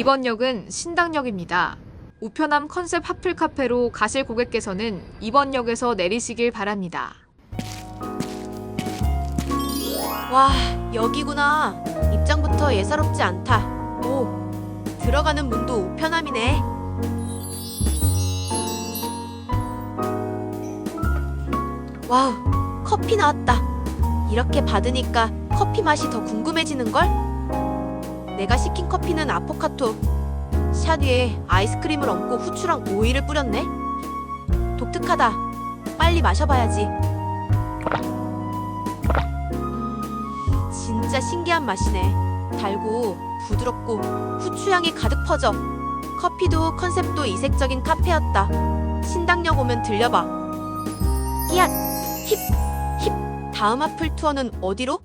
이번 역은 신당역입니다. 우편함 컨셉 핫플 카페로 가실 고객께서는 이번 역에서 내리시길 바랍니다. 와, 여기구나. 입장부터 예사롭지 않다. 오, 들어가는 문도 우편함이네. 와우, 커피 나왔다. 이렇게 받으니까 커피 맛이 더 궁금해지는걸? 내가 시킨 커피는 아포카토. 샷 위에 아이스크림을 얹고 후추랑 오일을 뿌렸네. 독특하다. 빨리 마셔봐야지. 음, 진짜 신기한 맛이네. 달고 부드럽고 후추향이 가득 퍼져. 커피도 컨셉도 이색적인 카페였다. 신당역 오면 들려봐. 히앗, 힙, 힙. 다음 앞플 투어는 어디로?